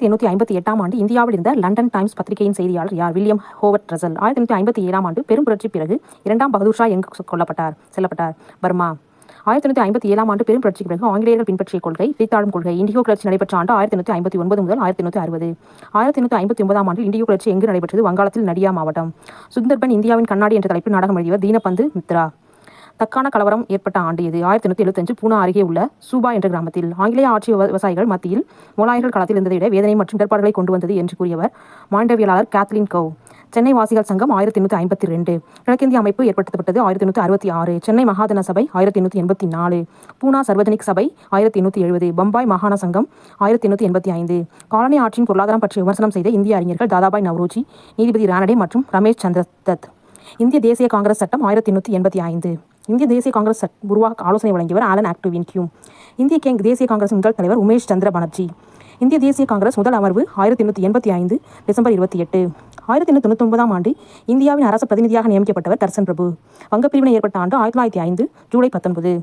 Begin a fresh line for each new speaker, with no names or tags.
ஆயிரத்தி எண்ணூற்றி ஐம்பத்தி எட்டாம் ஆண்டு இந்தியாவில் இருந்த லண்டன் டைம்ஸ் பத்திரிகையின் செய்தியாளர் யார்? William Howard Russell. ஆயிரத்தி எண்ணூற்றி ஐம்பத்தி ஏழாம் ஆண்டு பெரும் புரட்சி பிறகு இரண்டாம் பகதூர் ஷா எங்கு கொல்லப்பட்டார் செல்லப்பட்டார். பர்மா ஆயிரத்தி எண்ணூற்றி ஐம்பத்தி ஏழாம் ஆண்டு பெரும் புரட்சிக்கு பிறகு ஆங்கிலேயர்கள் பின்பற்றிய கொள்கை பிரித்தாளும் கொள்கை இண்டிகோ கிளர்ச்சி நடைபெற்ற ஆண்டு ஆயிரத்தி எண்ணூற்றி ஐம்பத்தி ஒன்பது முதல் ஆயிரத்தி எண்ணூற்றி அறுபது. ஆயிரத்தி எண்ணூற்றி ஐம்பத்தி ஒன்பதாம் ஆண்டு இண்டியோ கிளர்ச்சி எங்கு நடைபெற்றது? வங்காளத்தில் நடியா மாவட்டம். சுந்தர்பன் இந்தியாவின் கண்ணாடி என்ற தலைப்பில் நாடகம் எழுதியவர் தீனபந்து மித்ரா. தக்கான கலவரம் ஏற்பட்ட ஆண்டு இது. ஆயிரத்தி எண்ணூற்றி எழுபத்தஞ்சு பூனா அருகே உள்ள சூபா என்ற கிராமத்தில் ஆங்கிலேய ஆட்சி விவசாயிகள் மத்தியில் முலாயர்கள் களத்தில் இருந்ததை விட வேதனை மற்றும் இடர்பாடுகளை கொண்டு வந்தது என்று கூறியவர் மாண்டவியலாளர் கேத்லின் கவ் சென்னை வாசிகள் சங்கம் ஆயிரத்தி எண்ணூற்றி ஐம்பத்தி ரெண்டு. கிழக்கிந்திய அமைப்பு ஏற்படுத்தப்பட்டது ஆயிரத்தி எண்ணூற்றி அறுபத்தி ஆறு. சென்னை மகாதன சபை ஆயிரத்தி எண்ணூற்றி எண்பத்தி நாலு. பூனா சர்வஜனிக் சபை ஆயிரத்தி எண்ணூற்றி எழுபது பம்பாய் மாகாண சங்கம் ஆயிரத்தி எண்ணூற்றி எண்பத்தி ஐந்து. காலனி ஆட்சியின் பொருளாதாரம் பற்றி விமர்சனம் செய்த இந்திய அறிஞர்கள் தாதாபாய் நவ்ரோஜி நீதிபதி ரானடே மற்றும் ரமேஷ் சந்திர தத் இந்திய தேசிய காங்கிரஸ் சட்டம் ஆயிரத்தி எண்ணூற்றி எண்பத்தி ஐந்து. இந்திய தேசிய காங்கிரஸ் சட்- உருவாக்க ஆலோசனை வழங்கியவர் ஆலன் ஆக்டிவின் கியூம் இந்திய கேங் தேசிய காங்கிரஸ் முதல் தலைவர் உமேஷ் சந்திர பானர்ஜி. இந்திய தேசிய காங்கிரஸ் முதல் அமர்வு ஆயிரத்தி எண்ணூற்றி எண்பத்தி ஐந்து டிசம்பர் இருபத்தி எட்டு. ஆயிரத்தி எண்ணூற்றி தொண்ணூத்தொன்பதாம் ஆண்டு இந்தியாவின் அரசு பிரதிநிதியாக நியமிக்கப்பட்டவர் தர்சன் பிரபு. வங்கப்பிரிவினை ஏற்பட்ட ஆண்டு ஆயிரத்தி தொள்ளாயிரத்தி ஐந்து ஜூலை பத்தொன்பது.